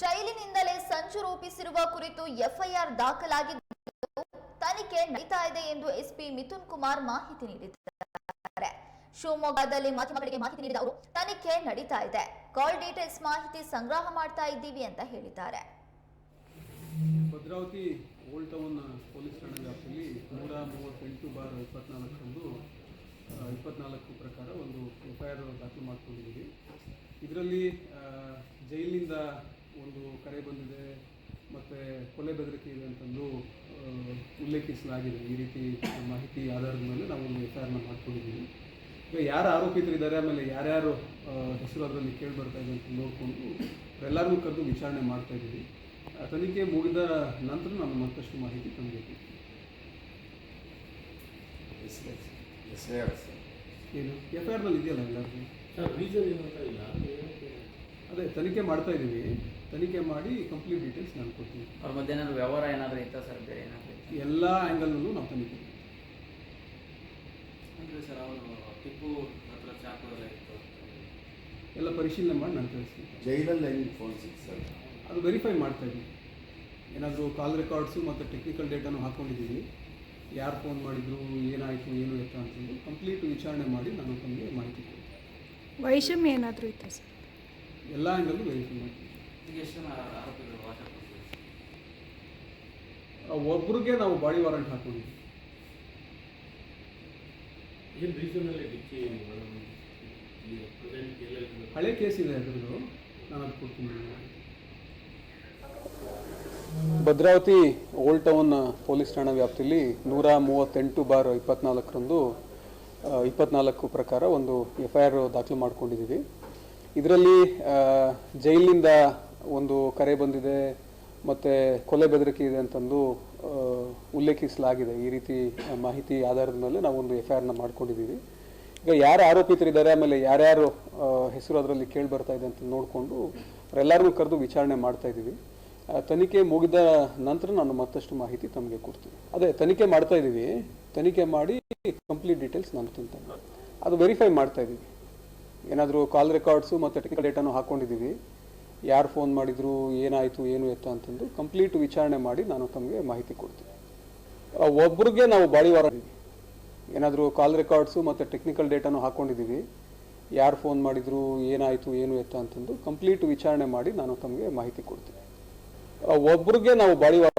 ಜೈಲಿನಿಂದಲೇ ಸಂಚು ರೂಪಿಸಿರುವ ಕುರಿತು ಎಫ್ಐಆರ್ ದಾಖಲಾಗಿದ್ದು, ತನಿಖೆ ನಡೀತಾ ಇದೆ ಎಂದು ಎಸ್ಪಿ ಮಿಥುನ್ ಕುಮಾರ್ ಮಾಹಿತಿ ನೀಡಿದ್ದಾರೆ. ಶಿವಮೊಗ್ಗದಲ್ಲಿ ಮಾಧ್ಯಮಗಳಿಗೆ ಮಾಹಿತಿ ನೀಡಿದ ಅವರು, ತನಿಖೆ ನಡೀತಾ ಇದೆ. ಕಾಲ್ ಡೀಟೇಲ್ಸ್ ಮಾಹಿತಿ ಸಂಗ್ರಹ ಮಾಡ್ತಾ ಇದ್ದೀವಿ ಅಂತ ಹೇಳಿದ್ದಾರೆ. ಭದ್ರಾವತಿ ಓಲ್ಡ್ ಟೌನ್ ಪೊಲೀಸ್ ಠಾಣೆ ವ್ಯಾಪ್ತಿಯಲ್ಲಿ ನೂರ ಮೂವತ್ತೆಂಟು ಬಾರ್ ಇಪ್ಪತ್ನಾಲ್ಕರಂದು ಇಪ್ಪತ್ನಾಲ್ಕು ಪ್ರಕಾರ ಒಂದು ಎಫ್ ಐ ಆರ್ ದಾಖಲು ಮಾಡಿಕೊಂಡಿದ್ದೀವಿ. ಇದರಲ್ಲಿ ಜೈಲಿನಿಂದ ಒಂದು ಕರೆ ಬಂದಿದೆ ಮತ್ತು ಕೊಲೆ ಬೆದರಿಕೆ ಇದೆ ಅಂತಂದು ಉಲ್ಲೇಖಿಸಲಾಗಿದೆ. ಈ ರೀತಿ ಮಾಹಿತಿ ಆಧಾರದ ಮೇಲೆ ನಾವು ಒಂದು ಎಫ್ ಐ ಆರ್ನ ಮಾಡ್ಕೊಂಡಿದ್ದೀವಿ. ಈಗ ಯಾರು ಆರೋಪಿತರಿದ್ದಾರೆ ಆಮೇಲೆ ಯಾರ್ಯಾರು ಹೆಸರು ಅದರಲ್ಲಿ ಕೇಳಿ ಬರ್ತಾ ಇದೆ ಅಂತ ನೋಡಿಕೊಂಡು ಎಲ್ಲರಿಗೂ ಕರೆದು ವಿಚಾರಣೆ ಮಾಡ್ತಾ ಇದ್ದೀವಿ. ಆ, ತನಿಖೆ ಮುಗಿದ ನಂತರ ನಾನು ಮತ್ತಷ್ಟು ಮಾಹಿತಿ ತಂದಿದ್ದೀನಿ ಎಸ್ ಸರ್. ಏನು? ಎಫ್ ಐ ಆರ್ನಲ್ಲಿ ಇದೆಯಲ್ಲ ಎಲ್ಲರಿಗೂ ತನಿಖೆ ಮಾಡ್ತಾ ಇದ್ದೀವಿ ತನಿಖೆ ಮಾಡಿ ಕಂಪ್ಲೀಟ್ ಡೀಟೇಲ್ಸ್ ನಾನು ಕೊಡ್ತೀನಿ. ಅವ್ರ ಮಧ್ಯೆ ಏನಾದ್ರು ವ್ಯವಹಾರ ಏನಾದರೂ ಇತ್ತಾ ಸರ್ ಬೇರೆ ಏನಾದರೂ ಎಲ್ಲ ಆ್ಯಂಗಲ್ನಲ್ಲೂ ನಾವು ತನಿಖೆ ಅಂದರೆ ಸರ್ ಅವರು ಟಿಪ್ಪು ಹತ್ರ ಚಾಕು ಎಲ್ಲ ಇತ್ತು. ಎಲ್ಲ ಪರಿಶೀಲನೆ ಮಾಡಿ ನಾನು ತಿಳಿಸ್ತೀನಿ. ಜೈಲಲ್ಲಿ ಹೆಂಗೆ ಫೋನ್ ಸಿಕ್ತು ಸರ್? ಅದು ವೆರಿಫೈ ಮಾಡ್ತಾ ಇದ್ದೀವಿ ಏನಾದರೂ ಕಾಲ್ ರೆಕಾರ್ಡ್ಸು ಮತ್ತು ಟೆಕ್ನಿಕಲ್ ಡೇಟಾನು ಹಾಕ್ಕೊಂಡಿದ್ದೀವಿ ಯಾರು ಫೋನ್ ಮಾಡಿದ್ರು ಏನಾಯಿತು ಏನು ಎತ್ತ ಅಂತಂದು ಕಂಪ್ಲೀಟ್ ವಿಚಾರಣೆ ಮಾಡಿ ನಾನು ತಮಗೆ ಮಾಹಿತಿ ಕೊಡ್ತೀನಿ. ವೈಷಮ್ಯ ಏನಾದರೂ ಇತ್ತಾ ಸರ್? ಎಲ್ಲ ಆ್ಯಂಗಲ್ಲೂ ವೆರಿಫೈ ಮಾಡ್ತೀವಿ ಒಬ್ರಿಗೆ ನಾವು ಬಾಡಿ ವಾರಂಟ್ ಹಾಕೊಂಡಿದ್ವಿ ಹಳೆ ಕೇಸ್ ಇದೆ ಅದರದ್ದು. ನಾನು ಅದು ಕೊಡ್ತೀನಿ ಭದ್ರಾವತಿ ಓಲ್ಡ್ ಟೌನ್ ಪೊಲೀಸ್ ಠಾಣಾ ವ್ಯಾಪ್ತಿಯಲ್ಲಿ ನೂರ ಮೂವತ್ತೆಂಟು ಬಾರ್ ಇಪ್ಪತ್ನಾಲ್ಕರಂದು ಇಪ್ಪತ್ನಾಲ್ಕು ಪ್ರಕಾರ ಒಂದು ಎಫ್ ಐ ಆರ್ ದಾಖಲು ಮಾಡ್ಕೊಂಡಿದ್ದೀವಿ ಇದರಲ್ಲಿ ಜೈಲಿನಿಂದ ಒಂದು ಕರೆ ಬಂದಿದೆ, ಮತ್ತು ಕೊಲೆ ಬೆದರಿಕೆ ಇದೆ ಅಂತಂದು ಉಲ್ಲೇಖಿಸಲಾಗಿದೆ. ಈ ರೀತಿ ಮಾಹಿತಿ ಆಧಾರದ ಮೇಲೆ ನಾವು ಒಂದು ಎಫ್ ಐ ಆರ್ನ ಮಾಡ್ಕೊಂಡಿದ್ದೀವಿ. ಈಗ ಯಾರು ಆರೋಪಿತರಿದ್ದಾರೆ, ಆಮೇಲೆ ಯಾರ್ಯಾರು ಹೆಸರು ಅದರಲ್ಲಿ ಕೇಳಿ ಬರ್ತಾ ಇದೆ ಅಂತ ನೋಡಿಕೊಂಡು ಅವರೆಲ್ಲರನ್ನೂ ಕರೆದು ವಿಚಾರಣೆ ಮಾಡ್ತಾ ಇದ್ದೀವಿ. ತನಿಖೆ ಮುಗಿದ ನಂತರ ನಾನು ಮತ್ತಷ್ಟು ಮಾಹಿತಿ ತಮಗೆ ಕೊಡ್ತೀನಿ. ಅದೇ, ತನಿಖೆ ಮಾಡ್ತಾ ಇದ್ದೀವಿ. ತನಿಖೆ ಮಾಡಿ ಕಂಪ್ಲೀಟ್ ಡೀಟೇಲ್ಸ್ ನಾನು ತಿಂತೇನೆ. ಅದು ವೆರಿಫೈ ಮಾಡ್ತಾ ಇದ್ದೀವಿ. ಏನಾದರೂ ಕಾಲ್ ರೆಕಾರ್ಡ್ಸು ಮತ್ತು ಟೆಕ್ನಿಕಲ್ ಡೇಟಾನು ಹಾಕ್ಕೊಂಡಿದ್ದೀವಿ ಯಾರು ಫೋನ್ ಮಾಡಿದ್ರು, ಏನಾಯಿತು, ಏನು ಎತ್ತ ಅಂತಂದು ಕಂಪ್ಲೀಟ್ ವಿಚಾರಣೆ ಮಾಡಿ ನಾನು ತಮಗೆ ಮಾಹಿತಿ ಕೊಡ್ತೀನಿ. ಒಬ್ರಿಗೆ ನಾವು ಬಾಡಿ ವಾರ ಏನಾದರೂ ಕಾಲ್ ರೆಕಾರ್ಡ್ಸು ಮತ್ತು ಟೆಕ್ನಿಕಲ್ ಡೇಟಾನು ಹಾಕ್ಕೊಂಡಿದ್ದೀವಿ ಯಾರು ಫೋನ್ ಮಾಡಿದ್ರು, ಏನಾಯಿತು, ಏನು ಎತ್ತ ಅಂತಂದು ಕಂಪ್ಲೀಟ್ ವಿಚಾರಣೆ ಮಾಡಿ ನಾನು ತಮಗೆ ಮಾಹಿತಿ ಕೊಡ್ತೀನಿ. ಒಬ್ರಿಗೆ ನಾವು ಬಾಡಿ ವಾರ